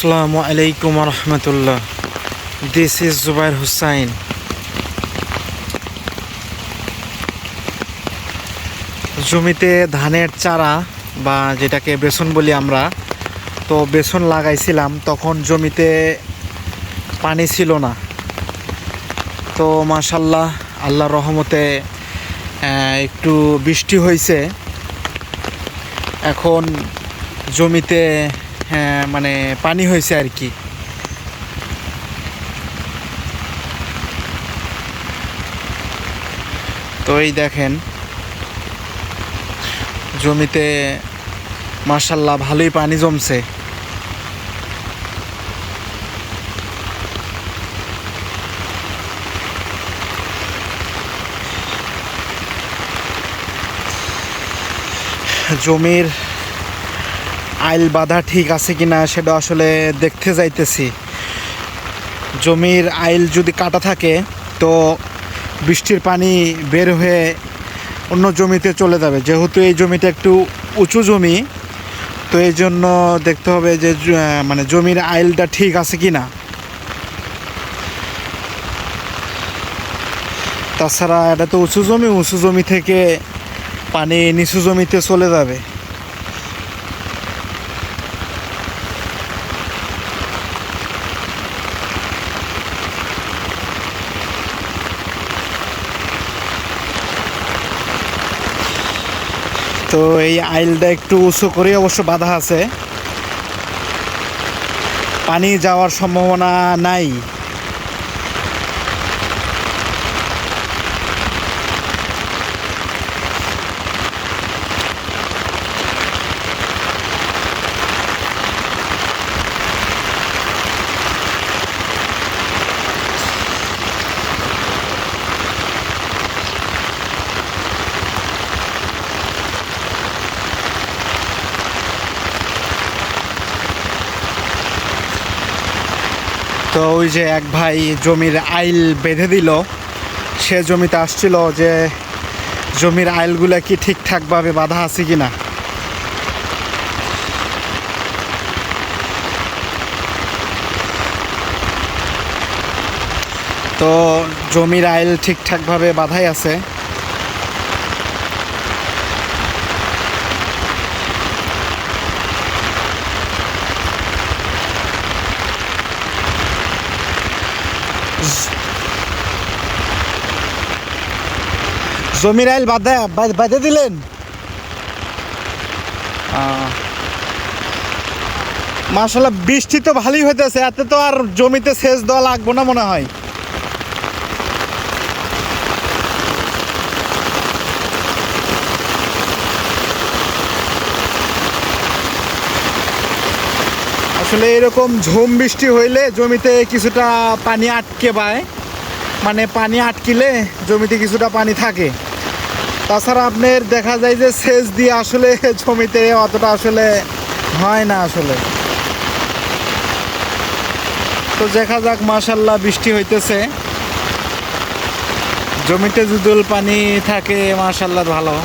আসসালামু আলাইকুম রহমতুল্লাহ। দিস ইজ জুবাইর হুসাইন জমিতে ধানের চারা বা যেটাকে বেসন বলি আমরা, তো বেসন লাগাইছিলাম, তখন জমিতে পানি ছিল না। তো মাশাল্লাহ আল্লাহ রহমতে একটু বৃষ্টি হয়েছে এখন জমিতে মানে পানি হয়েছে আর কি। তো এই দেখেন জমিতে মার্শাল্লাহ ভালোই পানি জমছে। জমির আইল বাঁধা ঠিক আছে কি না সেটা আসলে দেখতে যাইতেছি। জমির আইল যদি কাটা থাকে, তো বৃষ্টির পানি বের হয়ে অন্য জমিতে চলে যাবে। যেহেতু এই জমিটা একটু উঁচু জমি, তো এই জন্য দেখতে হবে যে মানে জমির আইলটা ঠিক আছে কি না তাছাড়া এটা তো উঁচু জমি উঁচু জমি থেকে পানি নিচু জমিতে চলে যাবে। তো এই আইলটা একটু উঁচু করে অবশ্য বাধা আছে। পানি যাওয়ার সম্ভাবনা নাই। তো ওই যে এক ভাই জমির আইল বেঁধে দিল। সে জমিতে আসছিল যে জমির আইলগুলো কি ঠিকঠাকভাবে বাঁধা আছে কি না তো জমির আইল ঠিকঠাকভাবে বাঁধাই আছে। জমির আইল বাঁধা, বাঁধে দিলেন? মাসাল্লাহ বৃষ্টি তো ভালোই হইতেছে, এতে তো আর জমিতে সেচ দেওয়া লাগবো না মনে হয়। আসলে এরকম ঝুম বৃষ্টি হইলে জমিতে কিছুটা পানি আটকে পায়। মানে পানি আটকিলে জমিতে কিছুটা পানি থাকে। তাছাড়া আপনার দেখা যায় যে সেচ দিয়ে আসলে জমিতে অতটা আসলে হয় না আসলে। তো দেখা যাক মাশাল্লাহ বৃষ্টি হইতেছে। জমিতে যুদুল পানি থাকে মাশাল্লাহ ভালো।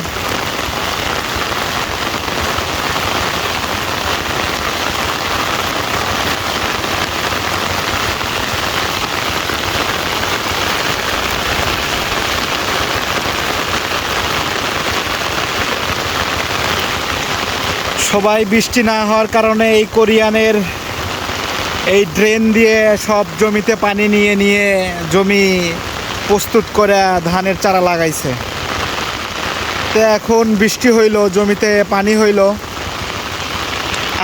সবাই বৃষ্টি না হওয়ার কারণে এই কোরিয়ানের এই ড্রেন দিয়ে সব জমিতে পানি নিয়ে নিয়ে জমি প্রস্তুত করে ধানের চারা লাগাইছে। তো এখন বৃষ্টি হইল, জমিতে পানি হইল।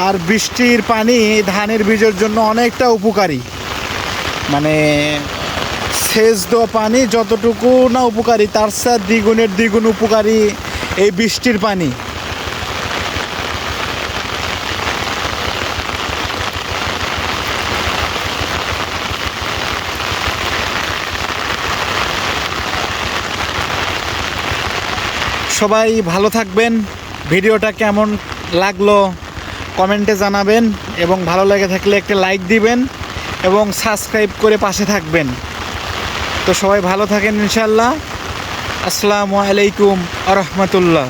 আর বৃষ্টির পানি ধানের বীজের জন্য অনেকটা উপকারী। মানে সেচ দেওয়া পানি যতটুকু না উপকারী, তার সাথে দ্বিগুণের দ্বিগুণ উপকারী এই বৃষ্টির পানি। সবাই ভালো থাকবেন। ভিডিওটা কেমন লাগল কমেন্টে জানাবেন এবং ভালো লেগে থাকলে একটা লাইক দিবেন এবং সাবস্ক্রাইব করে পাশে থাকবেন। তো সবাই ভালো থাকেন ইনশাল্লাহ আসসালামু আলাইকুম আ রহমতুল্লাহ।